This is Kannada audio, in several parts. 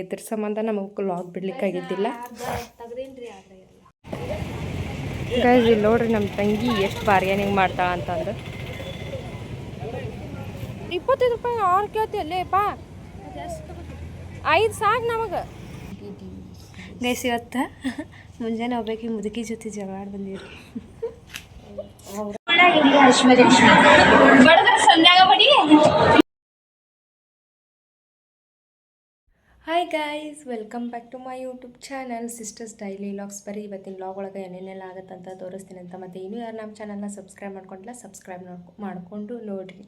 ಇದ್ರ ಸಂಬಂಧ ನಮಗೆ ಲಾಗ್ ಬಿಡ್ಲಿಕ್ಕಾಗಿದ್ದಿಲ್ಲ. ಗೈಸ್ ಇಲ್ಲಿ ನೋಡ್ರಿ ನಮ್ಮ ತಂಗಿ ಎಷ್ಟು ಬಾರ್ಗೇನಿಂಗ್ ಮಾಡ್ತಾಳ ಅಂತಂದು. ಇಪ್ಪತ್ತೈದು ರೂಪಾಯಿ ಆರು ಕೇಳ್ತಿ ಅಲ್ಲೇಪ್ಪ ಐದು ಸಾಕು ನಮಗೆ. ಗೈಸ್ ಇವತ್ತು ಮುಂಜಾನೆ ಒಬ್ಬಾಕಿ ಮುದುಕಿ ಜೊತೆ ಜಗಳ ಸಂಧ್ಯಾಗ ಬಂದಿವ್ರಿ hi guys welcome back to my YouTube channel sisters daily logs ಬರೀ ಇವತ್ತಿನ ಲಾಗ್ ಒಳಗೆ ಏನೇನೆಲ್ಲ ಆಗುತ್ತಂತ ತೋರಿಸ್ತೀನಿ ಅಂತ ಮತ್ತು ಇನ್ನೂ ಯಾರು ನಮ್ಮ ಚಾನಲ್ನ ಸಬ್ಸ್ಕ್ರೈಬ್ ಮಾಡ್ಕೊಂಡಿಲ್ಲ ಸಬ್ಸ್ಕ್ರೈಬ್ ಮಾಡ್ಕೊಂಡು ನೋಡಿರಿ.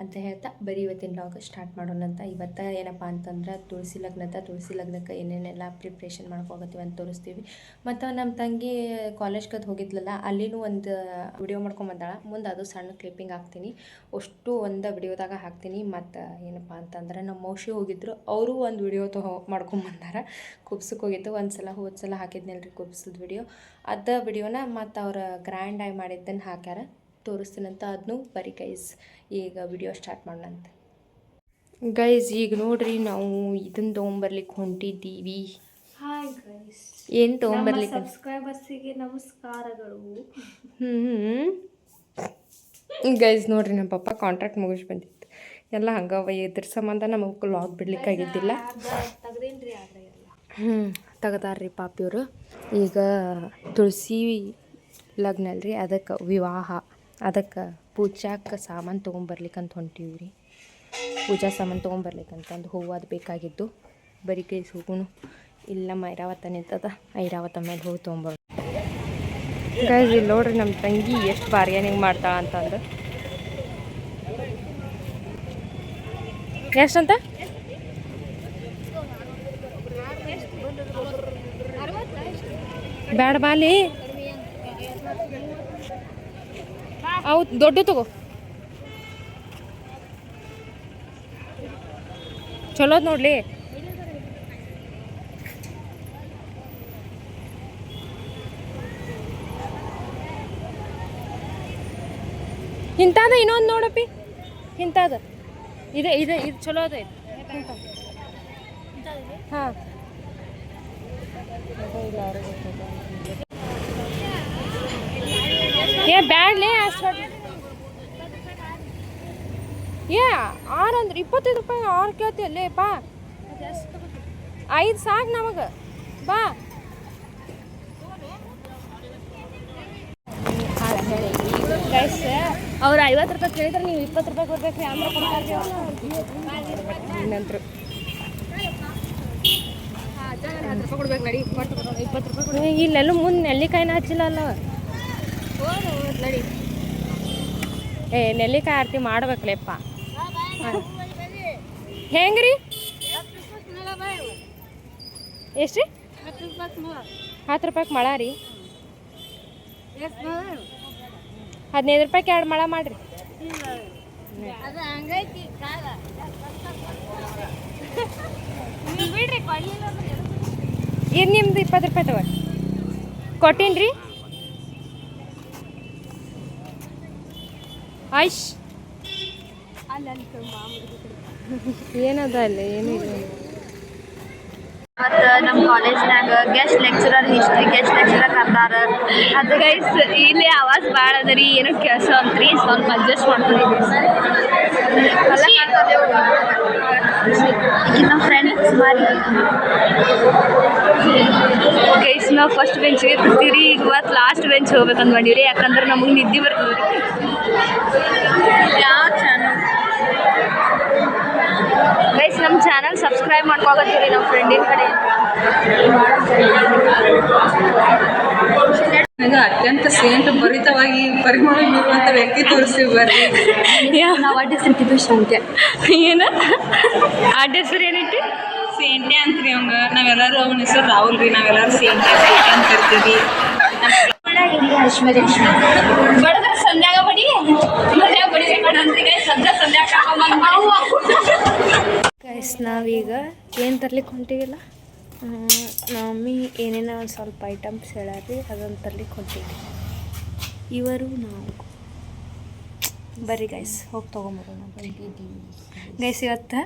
ಅಂತ ಹೇಳ್ತಾ ಬರೀ ಇವತ್ತಿನ ಲಾಗ್ ಸ್ಟಾರ್ಟ್ ಮಾಡೋಣ ಅಂತ. ಇವತ್ತು ಏನಪ್ಪ ಅಂತಂದ್ರೆ ತುಳಸಿ ಲಗ್ನದ, ತುಳಸಿ ಲಗ್ನಕ್ಕೆ ಏನೇನೆಲ್ಲ ಪ್ರಿಪ್ರೇಷನ್ ಮಾಡ್ಕೋಗತ್ತೀವಿ ಅಂತ ತೋರಿಸ್ತೀವಿ. ಮತ್ತು ನಮ್ಮ ತಂಗಿ ಕಾಲೇಜ್ಗೆ ಅದು ಹೋಗಿದ್ಲಲ್ಲ, ಅಲ್ಲಿನೂ ಒಂದು ವಿಡಿಯೋ ಮಾಡ್ಕೊಂಬಂದಾಳ ಮುಂದೆ ಅದು ಸಣ್ಣ ಕ್ಲಿಪ್ಪಿಂಗ್ ಹಾಕ್ತೀನಿ. ಅಷ್ಟು ಒಂದು ವಿಡಿಯೋದಾಗ ಹಾಕ್ತೀನಿ. ಮತ್ತು ಏನಪ್ಪ ಅಂತಂದ್ರೆ ನಮ್ಮ ಮೌಶಿ ಹೋಗಿದ್ರು, ಅವರು ಒಂದು ವಿಡಿಯೋ ತೊ ಮಾಡ್ಕೊಂಬಂದಾರ ಕುಬ್ಸಕ್ಕೆ ಹೋಗಿತ್ತು ಒಂದು ಸಲ ಹೋದ ಸಲ ಹಾಕಿದ್ನಲ್ರಿ ಕುಬ್ಸದ ವಿಡಿಯೋ ಅದ ವಿಡಿಯೋನ ಮತ್ತು ಅವ್ರ ಗ್ರ್ಯಾಂಡ್ ಆಗಿ ಮಾಡಿದ್ದನ್ನು ಹಾಕ್ಯಾರ. ತೋರಿಸ್ತೀನಂತ ಅದನ್ನು ಬರೀ ಗೈಸ್ ಈಗ ವಿಡಿಯೋ ಸ್ಟಾರ್ಟ್ ಮಾಡೋಣಂತೆ. ಗೈಸ್ ಈಗ ನೋಡ್ರಿ ನಾವು ಇದನ್ನ ತೊಗೊಂಬರ್ಲಿಕ್ಕೆ ಹೊಂಟಿದ್ದೀವಿ. ಹಾಯ್ ಗೈಸ್ ಏನು ತೊಗೊಂಬರ್ಲಿಕ್ಕೆ ಸಬ್ಸ್ಕ್ರೈಬರ್ಸಿಗೆ ನಮಸ್ಕಾರಗಳು. ಹ್ಞೂ ಗೈಸ್ ನೋಡ್ರಿ ನಮ್ಮ ಪಪ್ಪ ಕಾಂಟ್ರಾಕ್ಟ್ ಮುಗಿಸಿ ಬಂದಿತ್ತು. ಎಲ್ಲ ಹಂಗವ ಇದ್ರ ಸಂಬಂಧ ನಮಗೆ ಲಾಗ್ ಬಿಡ್ಲಿಕ್ಕಾಗಿದ್ದಿಲ್ಲ ಹ್ಞೂ ತೆಗ್ದಾರ್ರಿ ಪಾಪಿಯವರು ಈಗ ತುಳಸಿ ಲಗ್ನ ಅಲ್ರಿ ಅದಕ್ಕೆ ವಿವಾಹ ಅದಕ್ಕೆ ಪೂಜಾಕ್ಕೆ ಸಾಮಾನು ತೊಗೊಂಬರ್ಲಿಕ್ಕಂತ ಹೊಂಟೀವಿ ರೀ. ಪೂಜಾ ಸಾಮಾನು ತೊಗೊಂಬರ್ಲಿಕ್ಕಂತಂದು ಹೂವು ಅದು ಬೇಕಾಗಿದ್ದು. ಬರೀ ಕೈ ಹೋಗುನು ಇಲ್ಲ ನಮ್ಮ ಐರಾವತ ನಿಂತದ. ಐರಾವತ ಮೇಲೆ ಹೂವು ತೊಗೊಂಬರ್ ಗೈಸ್ ಇಲ್ಲಿ ನೋಡ್ರಿ ನಮ್ಮ ತಂಗಿ ಎಷ್ಟು ಬಾರ್ಗೇನಿಂಗ್ ಮಾಡ್ತಾಳ ಅಂತಂದು ಎಷ್ಟಂತ ಬ್ಯಾಡ ಬಾಲಿ. ಅವು ದೊಡ್ಡ ತಗೋ. ಚಲೋದ್ ನೋಡ್ಲಿ. ಇಂಥದ ಇನ್ನೊಂದು ನೋಡಪ್ಪಿ. ಇಂಥದ ಇದೆ ಇದೆ ಇದು ಚಲೋ ಅದ ಇದು. ಹಾಂ. ಏ, ಬ್ಯಾಡ್ಲೇ, ಅಷ್ಟು ಏ ಆರು ಅಂದ್ರೆ ಇಪ್ಪತ್ತೈದು ರೂಪಾಯಿ ಆರು ಕೇಳ್ತೀಯಲ್ಲೇ ಬಾ. ಐದು ಸಾಕು ನಮಗೆ. ಬಾ. ಅವ್ರು ಐವತ್ತು ರೂಪಾಯಿ ಕೇಳಿದ್ರೆ ನೀವು ಇಪ್ಪತ್ತು ರೂಪಾಯಿ ಕೊಡ್ಬೇಕು ರೀ ಅಂದ್ರೆ ಕೊಡ್ತಾರೆ ಹತ್ತು ರೂಪಾಯಿ ಕೊಡ್ಬೇಕು ನಡಿ ಇಪ್ಪತ್ತು ರೂಪಾಯಿ ಇಲ್ಲೆಲ್ಲೂ ಮುಂದೆ ನೆಲ್ಲಿಕಾಯಿನ ಹಚ್ಚಿಲ್ಲ ಅಲ್ಲ. ಏ ನೆಲ್ಲಿಕಾಯಿ ಆರತಿ ಮಾಡ್ಬೇಕಲೇಪ್ಪ. ಹೆಂಗ್ರಿ? ಎಷ್ಟು ರೀ ಹತ್ತು ರೂಪಾಯಿ ಮಳ ರೀ. ಹದಿನೈದು ರೂಪಾಯಿಗೆ ಎರಡು ಮಳ ಮಾಡಿರಿ. ಇದು ನಿಮ್ದು ಇಪ್ಪತ್ತು ರೂಪಾಯಿ ತಗೋ ಕೊಟ್ಟೀನಿ ರೀ ಆಯ್ಶ್. ಏನದ ಅಲ್ಲಿ ಏನಿಲ್ಲ ಮತ್ತು ನಮ್ಮ ಕಾಲೇಜ್ನಾಗ guest lecturer history guest lecturer ಕರ್ದಾರ ಅದು ಗೈಸ್ ಇಲ್ಲಿ ಆವಾಜ್ ಭಾಳ ಅದ ರೀ ಏನು ಕೆಲಸ ಅಂತ್ರಿ ಸ್ವಲ್ಪ ಅಡ್ಜಸ್ಟ್ ಮಾಡ್ತೀವಿ ಈಗ ನಮ್ಮ ಫ್ರೆಂಡ್ಸ್ ಸುಮಾರು ಗೈಸ್ ನಾವು ಫಸ್ಟ್ ಬೆಂಚ್ಗೆ ಕೂತೀರಿ ಈಗ ಲಾಸ್ಟ್ ಬೆಂಚ್ ಹೋಗ್ಬೇಕಂತ ಮಾಡೀವಿ ಯಾಕಂದ್ರೆ ನಮಗೆ ನಿದ್ದೆ ಬರ್ತದೆ ಯಾವ ಚಾನಲ್ ಗೈಸ್ ನಮ್ಮ ಚಾನಲ್ ಸಬ್ಸ್ಕ್ರೈಬ್ ಮಾಡ್ಕೋಗತ್ತೀವಿ ನಮ್ಮ ಫ್ರೆಂಡಿನ ಕಡೆ. ಇದು ಅತ್ಯಂತ ಸೇಂಟ್ ಭರಿತವಾಗಿ ಪರಿಮಳ ವ್ಯಕ್ತಿ ತೋರಿಸ್ತೀವಿ ಬರ್ರಿ. ನಾವು ಅಡ್ಡ ಸಿಕ್ಕಿದ್ದು ಶಾಂತ್ಯ ಏನು? ಅಡ್ಡ ಹೆಸರು ಏನಿಟ್ಟು? ಸೇಂಟೆ ಅಂತ್ರಿ ಅವಂಗ. ನಾವೆಲ್ಲರೂ ಅವನ ಹೆಸರು ರಾಹುಲ್ ರೀ ನಾವೆಲ್ಲರೂ ಸೇಂಟೆ ಅಂತ ಅಂತ ಕರಿತೀವಿ ಬಡದ್ರ ಸಂಧ್ಯಾಗ ಬಡಿ ಬಡಿಬೇಕಂದ್ರೆ ಸಂಧ್ಯಾಗ ಗೈಸ್ ನಾವೀಗ ಏನು ತರ್ಲಿಕ್ಕೆ ಹೊಂಟಿವಿಲ್ಲ? ನಮ್ಮ ಮಮ್ಮಿ ಏನೇನೋ ಒಂದು ಸ್ವಲ್ಪ ಐಟಮ್ಸ್ ಹೇಳಿ ಅದನ್ನು ತರ್ಲಿಕ್ಕೆ ಹೊಂಟಿವಿ. ಇವರು ನಾವು. ಬರ್ರಿ ಗೈಸ್ ಹೋಗಿ ತೊಗೊಂಬರೋಣ. ಗೈಸ್ ಇವತ್ತು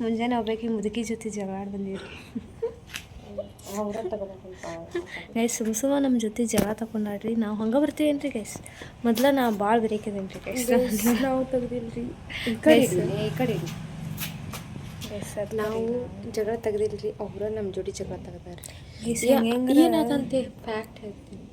ಮುಂಜಾನೆ ಹೋಗ್ಬೇಕು ಮುದುಕಿ ಜೊತೆ ಜಗಳ ಆಡಿ ಬಂದೀವ್ರಿ ಗೈಸ್ ಸುಮ್ ಸುಮ್ಮ ನಮ್ಮ ಜೊತೆ ಜಗಳ ತಗೊಂಡಾಡ್ರಿ ನಾವು ಹಂಗೆ ಬರ್ತೀವೇನ್ರಿ ಗೈಸ್ ಮೊದ್ಲ ನಾ ಭಾಳ ಬೆರೇಕದೇನ್ರಿ ಗೈಸ್ ನಾವು ತೆಗ್ದಿಲ್ರಿ. ಈ ಕಡೆ. ಗೈಸ್ ಅದು ನಾವು ಜಗಳ ತೆಗ್ದಿಲ್ರಿ ಅವ್ರ ನಮ್ಮ ಜೋಡಿ ಜಗಳ ತೆಗ್ದಾರ ಏನಾದಂತೆ ಫ್ಯಾಕ್ಟ್ ಹೇಳ್ತೀನಿ.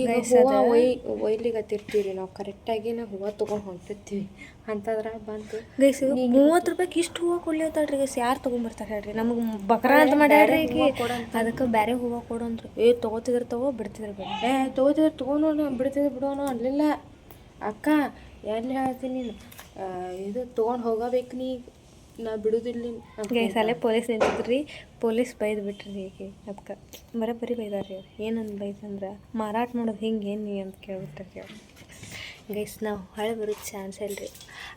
ಈಗ ಹೂವು ಒಯ್ ಒಯ್ಲಿಗತ್ತಿರ್ತೀವಿ ನಾವು ಕರೆಕ್ಟಾಗಿ ನಾವು ಹೂವ ತೊಗೊಂಡು ಹೊಂಟಿರ್ತೀವಿ. ಅಂತದ್ರಾಗ ಬಂತು ಗೈಸ್ ಮೂವತ್ತು ರೂಪಾಯಿಗೆ ಇಷ್ಟು ಹೂವು ಕೊಡ್ಲಿತ್ತಾಳ್ರಿ ಗೈಸ್ ಯಾರು ತೊಗೊಂಬರ್ತಾರೆ ಹೇಳ್ರಿ? ನಮಗೆ ಬಕರ ಅಂತ ಮಾಡ್ಯಾಡ್ರಿ ಅದಕ್ಕೆ ಬೇರೆ ಹೂವು ಕೊಡು ಅಂದ್ರು ಏ ತೊಗೋತಿದ್ರೆ ತಗೋ ಬಿಡ್ತಿದ್ರೆ ಬೇಡ ಏ ತೊಗೋತಿದ್ರೆ ತೊಗೊಂಡು ಬಿಡ್ತಿದ್ರೆ ಬಿಡೋಣ ಅಲ್ಲಿಲ್ಲ ಅಕ್ಕ ಎಲ್ಲಿ ಹೇಳ್ತೀನಿ ನೀನು? ಇದು ತೊಗೊಂಡು ಹೋಗಬೇಕು ನೀ. ನಾ ಬಿಡುದಿಲ್ಲ ಗೈಸ್ ಅಲ್ಲೇ ಪೊಲೀಸ್ ನಿಂತಿದ್ರಿ. ಪೊಲೀಸ್ ಬೈದು ಬಿಟ್ರಿ ಈಗ ಅದಕ್ಕೆ ಬರೀ ಬೈದಾರ್ರಿ ಅವ್ರು. ಏನಂದು ಬೈದಂದ್ರೆ ಮಾರಾಟ ಮಾಡೋದು ಹಿಂಗೆ ಏನು ನೀ ಅಂತ ಕೇಳ್ಬಿಟ್ರಿ ಅವ್ರು ಗೈಸ್ ನಾವು ಹೊಳೆ ಬರೋದು ಚಾನ್ಸ್ ಇಲ್ರಿ.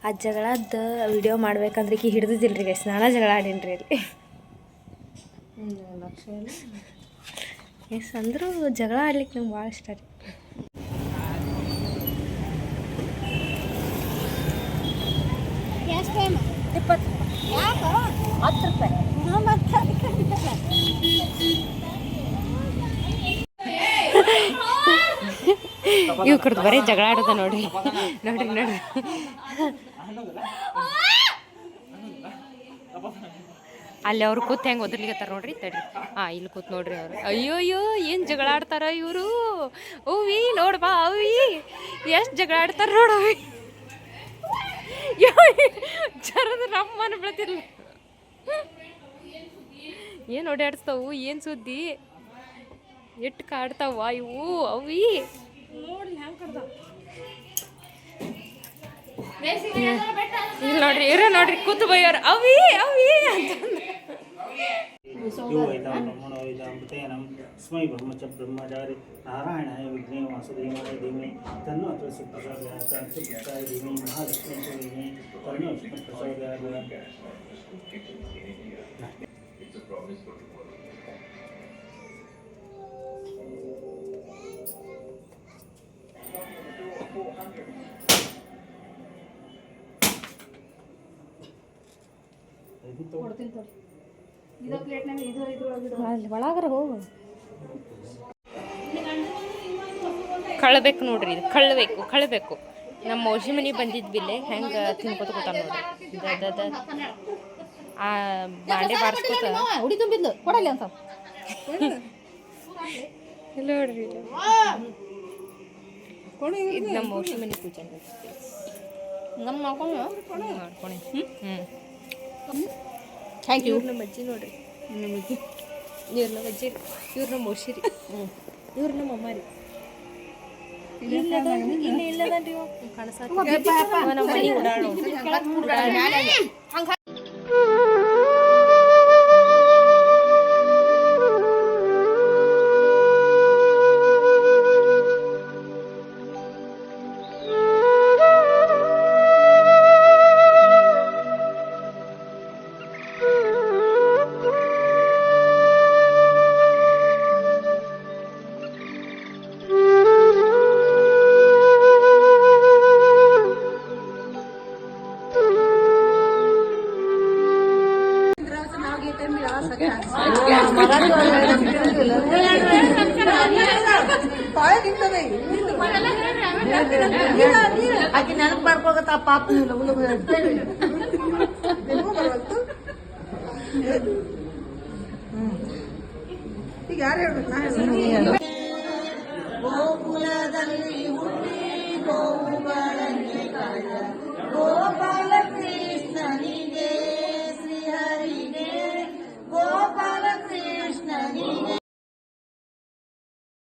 ಆ ಜಗಳದ ವಿಡಿಯೋ ಮಾಡ್ಬೇಕಂದ್ರೆ ಈಗ ರೀ ಗೈಸ್ ನಾನಾ ಜಗಳ ಆಡೀನಿ ಅಲ್ಲಿ. ಲಕ್ಷ ಇಲ್ಲ ಎಸ್ ಅಂದರೂ ಜಗಳ ಆಡ್ಲಿಕ್ಕೆ ನಂಗೆ ಭಾಳ ಇಷ್ಟ ರೀ. ಇವ್ ಕುಡ್ದು ಬರೀ ಜಗಳ ಆಡೋದ ನೋಡ್ರಿ. ನೋಡ್ರಿ ನೋಡ್ರಿ. ಅಲ್ಲಿ ಅವ್ರು ಕೂತ್ ಹೆಂಗೆ ಒದರ್ಲಿಕತ್ತಾರ ನೋಡ್ರಿ, ತಡ್ರಿ. ಹಾ ಇಲ್ಲಿ ಕೂತ್ ನೋಡ್ರಿ ಅವ್ರು. ಅಯ್ಯೋ ಅಯ್ಯೋ ಏನು ಜಗಳ ಆಡ್ತಾರ ಇವರು? ಓವಿ ನೋಡ್ಬಾ ಅವಿ ಎಷ್ಟು ಜಗಳ ಆಡ್ತಾರ ನೋಡು ಅವಿ ಜರದ ಬೀಳ್ತಿಲ್ಲ ಏನು ಓಡಾಡ್ತಾವು ಏನು ಸುದ್ದಿ? ಎಟ್ಟು ಕಾಡ್ತಾವ ಇವು? ಅವಿ? ಇಲ್ಲಿ ನೋಡ್ರಿ ಇವ್ರ ನೋಡ್ರಿ ಕೂತು ಬೈಯೋರು. ಅವಿ ಅವಿ ಅಂತ. ಸ್ಮೈ ಬ್ರಹ್ಮಚ ಬ್ರಹ್ಮಚಾರಿ ನಾರಾಯಣಾಯ ಮಹಾಲಕ್ಷ್ಮೀ ಪ್ರಾಮಿಸ್ ಕಳ್ಬೇಕು ನೋಡ್ರಿ ಇದು ಕಳ್ಬೇಕು ಕಳ್ಬೇಕು. ನಮ್ಮ ಮೌಷಿ ಮನೆ ಬಂದಿದ್ವಿಲ್ಲೇ ಹೆಂಗೆ ತಿನ್ಕೋತ ಕೊಟ್ಟ ನೋಡ್ರಿ. ಆ ಬಾಂಡೆ ಬಾರಿಸ್ಕೋತ ಹುಡಿ ತುಂಬಿದ್ಲು ಕೊಡಲ್ಲ ಅಂತ ನೋಡ್ರಿ ಇದು ನಮ್ಮ ಮೌಸಿ ಮನೆ ಪೂಜೆ ನಮ್ಮ ಮಾಡ್ಕೊಂಡು ಮಾಡ್ಕೊಳಿ ಹ್ಞೂ ಥ್ಯಾಂಕ್ ಯು ಇವ್ರು ನಮ್ಮ ಅಜ್ಜಿ ನೋಡ್ರಿ ನಮ್ಮ ಅಜ್ಜಿ ಇವ್ರು ನಮ್ಮ ಅಜ್ಜಿ ರೀ ಇವ್ರು ನಮ್ಮ ಮೌಸಿ ರೀ ಇವ್ರು ನಮ್ಮ ಅಮ್ಮ ರೀ ಇಲ್ಲದನ್ರಿ ಆಕೆ ನೆನಪು ಮಾಡ್ಕೋಗತ್ತ ಪಾಪ ಈಗ ಯಾರು ಹೇಳ್ಬೇಕು ಗೋಕುಲದಲ್ಲಿ ಹುಟ್ಟಿ ಗೋವುಗಳಲ್ಲಿ ಕಾಯ ಗೋಪಾಲ ಕೃಷ್ಣನಿ